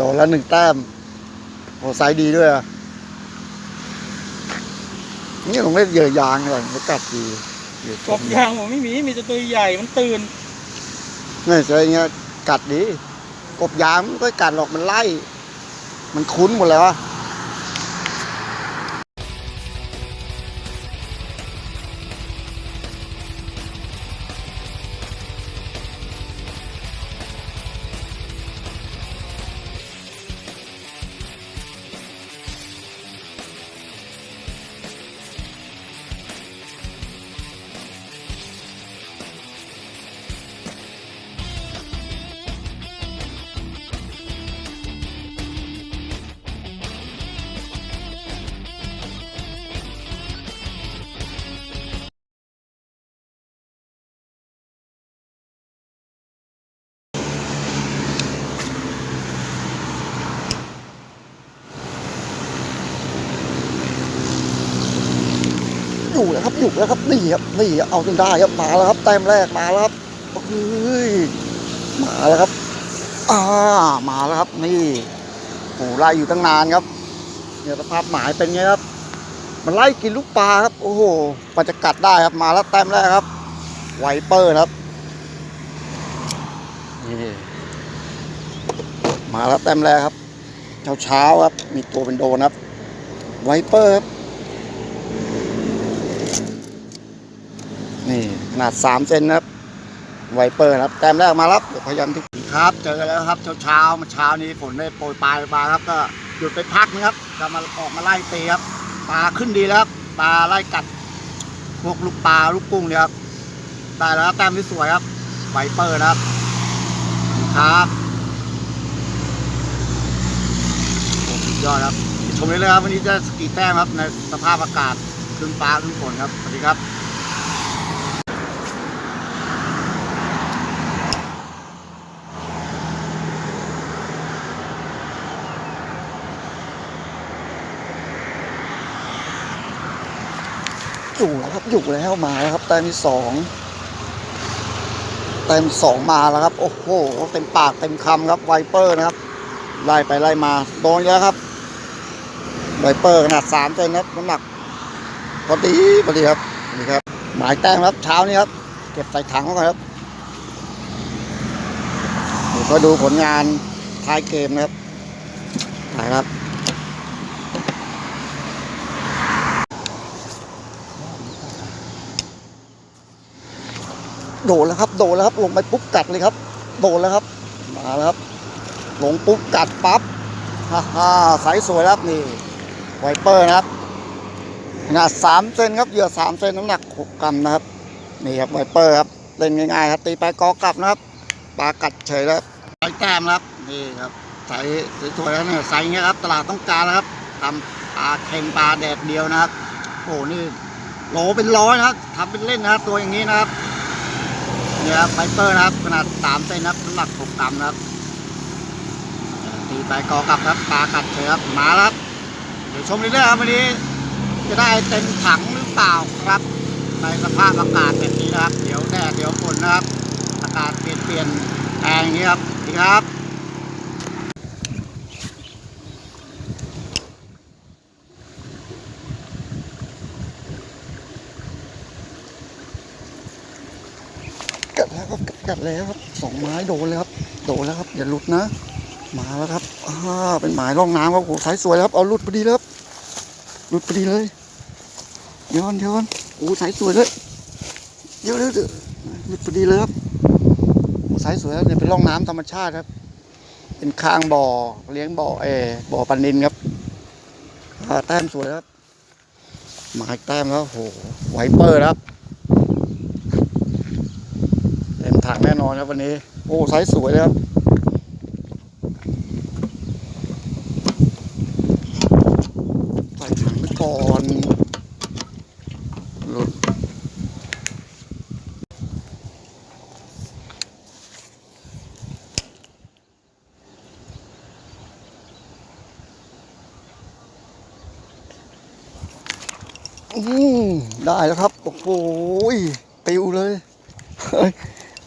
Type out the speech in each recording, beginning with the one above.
โดนแล้วหนึ่งแต้มโอ้ไซส์ดีด้วยอะนี่ลงเล่นเหยื่อยางเลยมันกัดดีเหยื่อกบยางผมไม่มี มีแต่ตัวใหญ่ มันตื่นนี่เจออย่างเงี้ยกัดดี กบยางมันก็กัดหรอกมันไล่ มันคุ้นหมดแล้วอะ อยู่แล้วครับอยู่แล้วครับนี่ครับนี่ครับเอาจนได้ครับมาแล้วครับแต้มแรกมาแล้วครับเฮ้ยมาแล้วครับอ่ามาแล้วครับนี่โอ้ไล่อยู่ตั้งนานครับเนี่ยสภาพหมายเป็นไงครับมันไล่กินลูกปลาครับ โอ้โหปาจะกัดได้ครับมาแล้วแต้มแรกครับ ไวเปอร์ครับนี่มาแล้วแต้มแรกครับ เช้าเช้าๆครับ มีตัวเป็นโดนครับ ไวเปอร์ครับ นี่ขนาดสามเซนนะครับไวเปอร์ครับแต้มแรกมาแล้วเดี๋ยวพยายามที่ครับเจอกันแล้วครับเช้าเช้าๆมาเช้านี้ฝนได้โปรยปลายมาครับก็หยุดไปพักนะครับก็มาออกมาไล่ตีครับปลาขึ้นดีแล้วครับปลาไล่กัดพวกลูกปลาลูกกุ้งเนี่ยครับได้แล้วครับแต้มที่สวยครับไวเปอร์นะครับครับโอ้สุดยอดครับชมเลยเลยครับวันนี้จะสกีแต้มครับในสภาพอากาศครึ้มฟ้าครึ้มฝนครับสวัสดีครับ อยู่แล้วมาแล้วครับแต้มที่สองแต้มสองมาแล้วครับ โอ้โหเต็มปากเต็มคำครับไวเปอร์นะครับไล่ไปไล่มาโดนแล้วครับไวเปอร์ขนาดสามเซนครับน้ำหนักพอดีพอดีครับนี่ครับ หมายแต้มครับเช้านี้ครับเก็บใส่ถังก่อนครับเดี๋ยวก็ดูผลงานท้ายเกมนะครับถ่ายครับ โดนแล้วครับ โดนแล้วครับ ลงไปปุ๊บกัดเลยครับ โดนแล้วครับ มาแล้วครับ ลงปุ๊บกัดปั๊บ ฮ่าฮ่าสายสวยครับนี่ ไวเปอร์นะครับ ขนาดสามเซนครับ เหยื่อสามเซนน้ำหนักหกกรัมนะครับ นี่ครับไวเปอร์ครับ เล่นง่ายๆครับ ตีไปกอกลับนะครับ ปลากัดเฉยแล้วไซแต้มครับ นี่ครับใสสวยๆแล้วเนี่ยใสเงี้ยครับ ตลาดต้องการนะครับทำปลาเค็งปลาแดดเดียวนะครับ โอ้นี่โหลเป็นร้อยนะครับทำเป็นเล่นนะครับตัวอย่างนี้นะครับ นี่ยครับไฟเปอร์นะครับ ขนาดสามเซนนครับน้ำหนักหกกรัมนะครับตีไปกอกลับครับปลากัดเฉยครับมาครับ เดี๋ยวชมเรื่อยๆครับวันนี้ จะได้เต็มถังหรือเปล่าครับ ในสภาพอากาศแบบนี้นะครับ เดี๋ยวแดดเดี๋ยวฝนนะครับ อากาศเปลี่ยนเปลี่ยนแปลงอย่างนี้ครับสวัสดีครับ กัด แล้วครับกัดแล้วครับสองไม้โดนเลยครับ โดนแล้วครับ อย่าหลุดนะ มาแล้วครับอ่าเป็นหมายร่องน้ำครับโอ้สายสวยแล้วครับเอาหลุดพอดีแล้วครับหลุดพอดีเลยย้อนย้อนโอ้สายสวยเลยเดี๋ยวเดี๋ยวเยวหลุดพอดีเลยครับสายสวยครับเนี่ยเป็นร่องน้ำธรรมชาติครับ เป็นคางบ่อเลี้ยงบ่อเออบ่อปันนินครับอ่าแต้มสวยครับหมายแต้มแล้วโอ้โหไวเปอร์ครับ เต็ม ถังแน่นอนครับวันนี้ โอ้ไซส์สวยเลยครับใส่ถังไปก่อนหลุดอืมได้แล้วครับ โอ้โหปิวเลย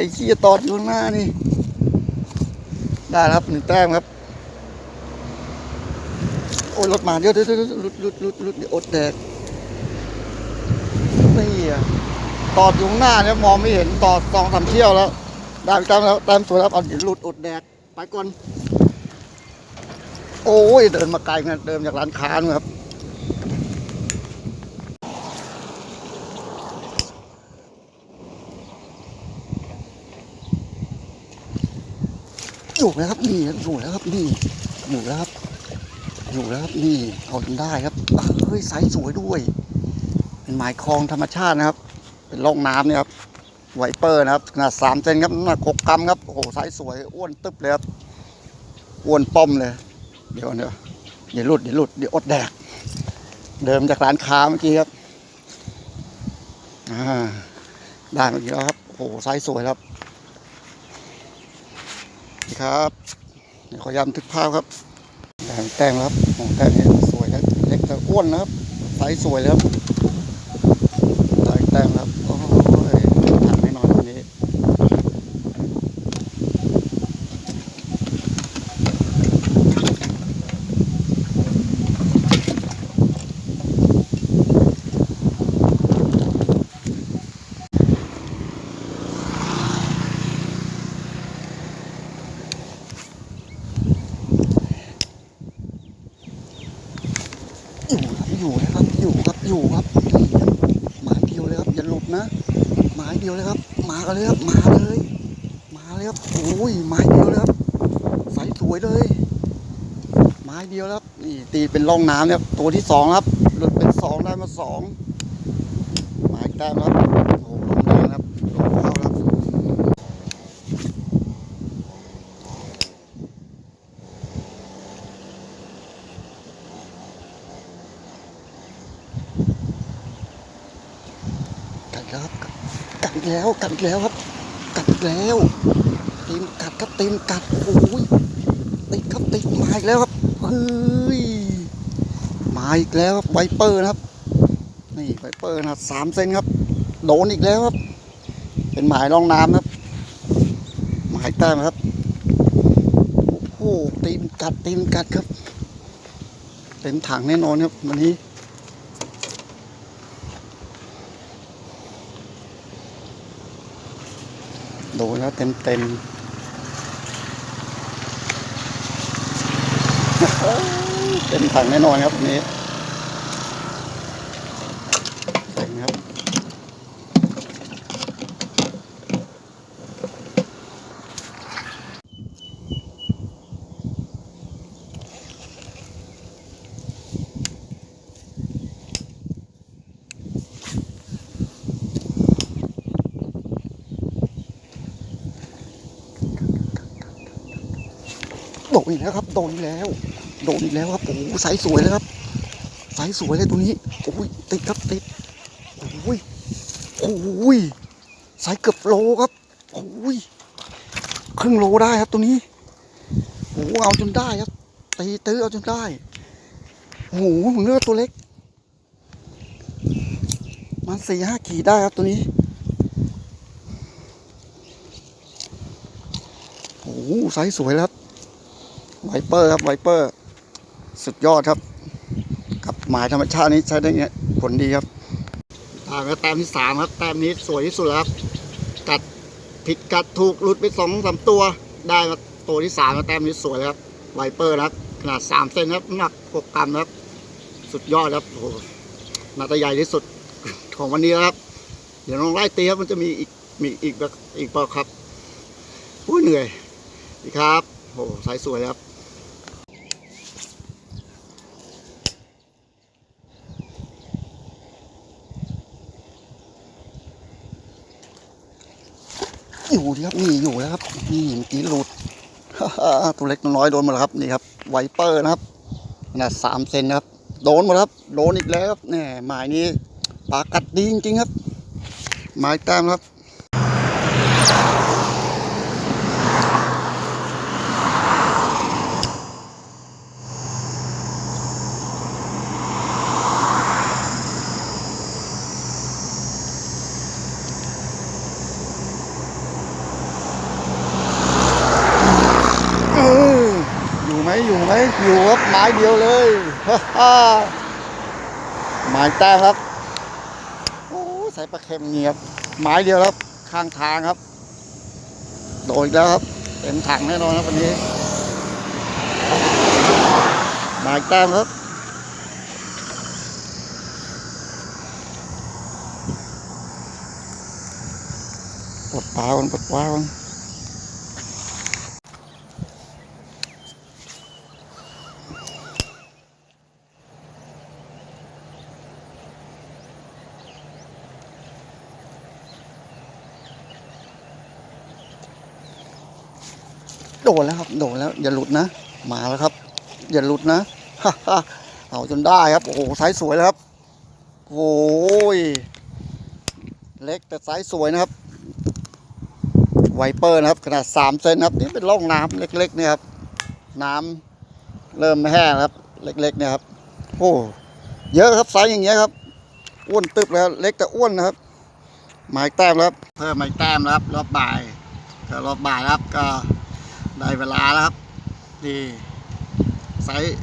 อ้ขี้ตอดอยู่ข้างหน้านี่ ได้ครับหนึ่งแต้มครับ โอ้ยรถมาเดี๋ยวเดี๋ยวเยวหลุดลุดลุดลุดอดแดกนี่อะตอดอยู่ข้างหน้าเนี่ยมองไม่เห็นตอดสองสามเที่ยวแล้ว ได้แตามแล้วแตามสวยแล้วเอาเดี๋ยวหลุดอดแดกไปก่อน โอ้ยเดินมาไกลนะเดินจากร้านค้านู่นครับ อยู่แล้วครับนี่อยู่แล้วครับนี่อยู่แล้วครับอยู่แล้วครับนี่เอาจนได้ครับเฮ้ยไซส์สวยด้วย เป็นหมายคลองธรรมชาตินะครับ เป็นร่องน้ำเนี่ยครับไวเปอร์นะครับขนาดสามเซนครับน้ำหนักหกกรัมครับโอ้โหไซส์สวยอ้วนตึ๊บเลยครับอ้วนป้อมเลย เดี๋ยวเดี๋ยวเดี๋ยวหลุดเดี๋ยวหลุดเดี๋ยวอดแดก เดิมจากร้านค้าเมื่อกี้ครับอ่าได้เมื่อกี้แล้วครับโอ้โหไซส์สวยครับ ครับขอย้ำทึกภาพครับแต้มแต้มครับโอ้แต้มนี้สวยครับเล็กแต่อ้วนนะครับไซส์สวยเลยครับได้แต้มครับโอ้ยทำไม่น้อยวันนี้อยู่ครับอยู่ครับอยู่ครับอยู่ครับหมายเดียวเลยครับอย่าหลุดนะห มาเดียวเลยครับ มากันเลยครับ มาเลย มาเลยครับโอ้ยมาเดียวเลยครับใสสวยเลยไม้เดียวครับนี่ตีเป็นร่องน้ำเนี่ยครับตัวที่สองครับหลุดเป็นสองได้มาสองหมายแต้มครับโอ้โหลงแดงครับลงเข้าครับกัดแล้วครับ กัดอีกแล้วกัดอีกแล้วครับ กัดอีกแล้วตีมกัดครับตีมกัดโอ้ยติดครับติดมาอีกแล้วครับเฮ้ยมาอีกแล้วครับไวเปอร์นะครับ นี่ไวเปอร์นะสามเซนครับ โดนอีกแล้วครับ เป็นหมายรองน้ำครับ หมายแต้มครับโอ้โหตีมกัดตีมกัดครับเต็มถังแน่นอนครับวันนี้ ดนแล้วเต็มเต็มเต็มถังแน่นอนครับนี้นี้เต็มครับ โดน อีกแล้วครับโดนอีกแล้วโดนอีกแล้วครับโอ้โหไซส์สวยเลยครับไซส์สวยเลยตัวนี้โอ้ยติดครับติดโอ้ยโอ้ยไซส์เกือบโลครับโอ้ยครึ่งโลได้ครับตัวนี้โอ้เอาจนได้ครับตีตื้อเอาจนได้โอ้โหเลือตัวเล็ก มันสี่ห้าขีดได้ครับตัวนี้โอ้โหไซส์สวยแล้ว ไวเปอร์ครับไวเปอร์ สุดยอดครับ กับหมายธรรมชาตินี้ใช้ได้เงี้ยผลดีครับอ่าแล้วแต้มที่สามครับแต้มนี้สวยที่สุดแล้วครับ กัดผิดกัดถูกหลุดไปสองสามตัว ได้มาตัวที่สามแต้มนี้สวยแล้วครับไวเปอร์นะครับขนาดสามเซนครับหนักหกกรัมครับ สุดยอดครับโอ้โหนาตาใหญ่ที่สุดของวันนี้แล้วครับ เดี๋ยวลองไล่ตีครับมันจะมีอีกมีอีกแบบอีกเปล่าครับอุ้ยเหนื่อยดีครับโอ้โหสายสวยครับ ดีครับนี่อยู่แล้วครับนี่เมื่อกี้หลุดตัวเล็กน้อยโดนหมดแล้วครับนี่ครับไวเปอร์นะครับขนาดสามเซนนะครับ โดนหมดแล้วครับโดนอีกแล้วครับแหน่หมายนี้ปลากัดดีจริงๆครับ หมายแต้มครับ เอออยู่ไห มอยู่ไหมอยู่ครับไม้เดียวเลยฮ่าฮ่าไม้แต้มครับโอ้ใส่ปลาเค็มเงียบไม้เดียวครับ ข้างทางครับ โดนอีกแล้วครับ เต็มถังแน่นอนครับวันนี้ไม้แต้มครับปลดปลามันปลดปลามัน โดนแล้วอย่าหลุดนะ มาแล้วครับ อย่าหลุดนะเอาจนได้ครับ โอ้โหไซส์สวยแล้วครับโอ้ยเล็กแต่ไซส์สวยนะครับไวเปอร์นะครับ ขนาด3เซนครับ นี่เป็นร่องน้ำเล็กๆเนี่ยครับ น้ำเริ่มแห้งแล้วครับ เล็กๆเนี่ยครับโอ้เยอะครับไซส์อย่างเงี้ยครับ อ้วนตึบแล้วเล็กแต่อ้วนนะครับหมายแต้มแล้วครับเพิ่มหมายแต้มแล้วครับรอบบ่ายก็รอบบ่ายครับก็ ได้เวลาแล้วครับ นี่ไซส์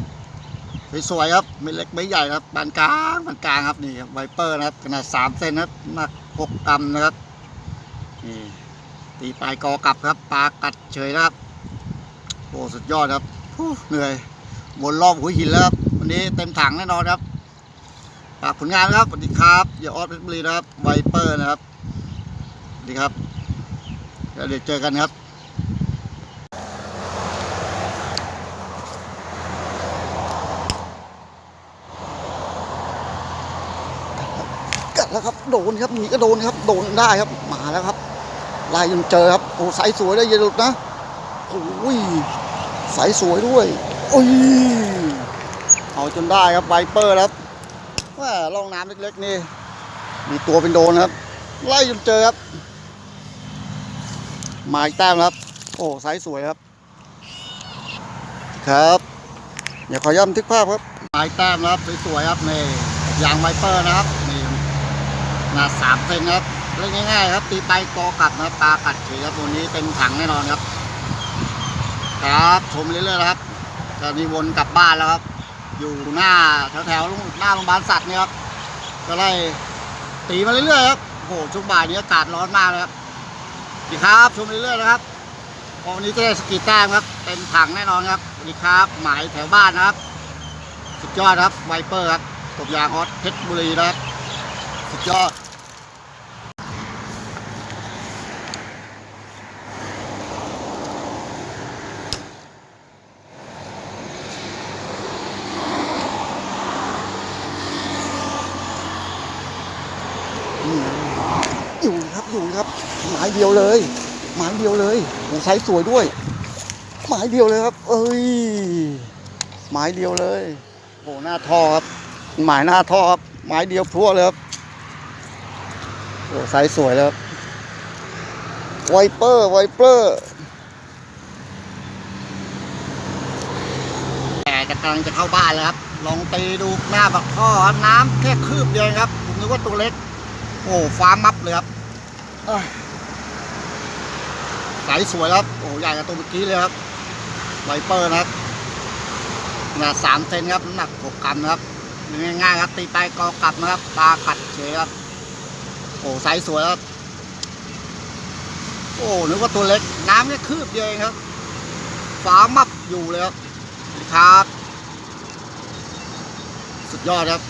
สวยๆครับ ไม่เล็กไม่ใหญ่ครับปานกลางปานกลางครับนี่ครับไวเปอร์นะครับขนาด3เซนนะครับหนัก6กรัมนะครับนี่ตีปลายกอกลับครับปลากัดเฉยนะครับโอ้สุดยอดครับเหนื่อยวนรอบหัวหินแล้วครับวันนี้เต็มถังแน่นอนครับฝากผลงานครับสวัสดีครับอย่าออสเพชรบุรีนะครับไวเปอร์นะครับสวัสดีครับแล้วเดี๋ยวเจอกันครับ แล้วครับโดนครับหนีก็โดนครับ โดนได้ครับมาแล้วครับลายยังเจอครับโอ้ใสสวยเลยอย่าหลุดนะโอ้ยใสสวยด้วยโอ้ยเอาจนได้ครับไวเปอร์ครับว่าร่องน้ำเล็กๆนี่มีตัวเป็นโดนครับ ไล่จนเจอครับมายแต้มครับ โอ้ไซส์สวยครับ ครับเดี๋ยวขอย้ำทึกภาพครับมายแต้มครับสวยๆครับนี่ยางไวเปอร์นะครับ นี่ขนาสามเซนครับเล่นง่ายๆครับ ตีไปกอกลับนะครับปลากัดเฉยครับตัวนี้เต็มถังแน่นอนครับ ครับชมเรื่อยๆครับตอนนี้วนกลับบ้านแล้วครับ อยู่หน้าแถวๆหน้าโรงพยาบาลสัตว์เนี่ยครับก็ไล่ตีมาเรื่อยๆครับโอ้โหช่วงบ่ายนี้อากาศร้อนมากเลยครับดีครับชมเรื่อยๆนะครับวันนี้จะได้สกีแต้มครับเต็มถังแน่นอนครับสวัสดีครับ หมายแถวบ้านนะครับ สุดยอดครับไวเปอร์ครับตบยางออสเพชรบุรีนะครับ สุดยอด อยู่ครับอยู่ครับหมาย เดียวเลยหมายเดียวเลยโอ้ไซส์สวยด้วยหมายเดียวเลยครับ เอ้ยหมายเดียวเลยโอ้หน้าท่อครับหมายหน้าท่อครับหมายเดียวพั่วเลยครับโอ้ไซส์สวยเลยครับไวเปอร์ไวเปอร์แต่จะกำลังจะเข้าบ้านแล้วครับ ลองตีดูหน้าบักท่อน้ำแค่คืบเดียวครับผมนึกว่าตัวเล็ก โอ้ฟ้ามับเลยครับ ใสสวยครับ โอ้ใหญ่กว่าตัวเมื่อกี้เลยครับไวเปอร์นะครับขนาดสามเซนครับน้ำหนักหกกรัมนะครับง่ายๆครับ ตีไปกอกลับนะครับปลากัดเฉยครับ โอ้ไซส์สวยครับ โอ้นึกว่าตัวเล็ก น้ำแค่คืบเดียวเองครับฟ้ามับอยู่เลยครับครับ สุดยอดครับ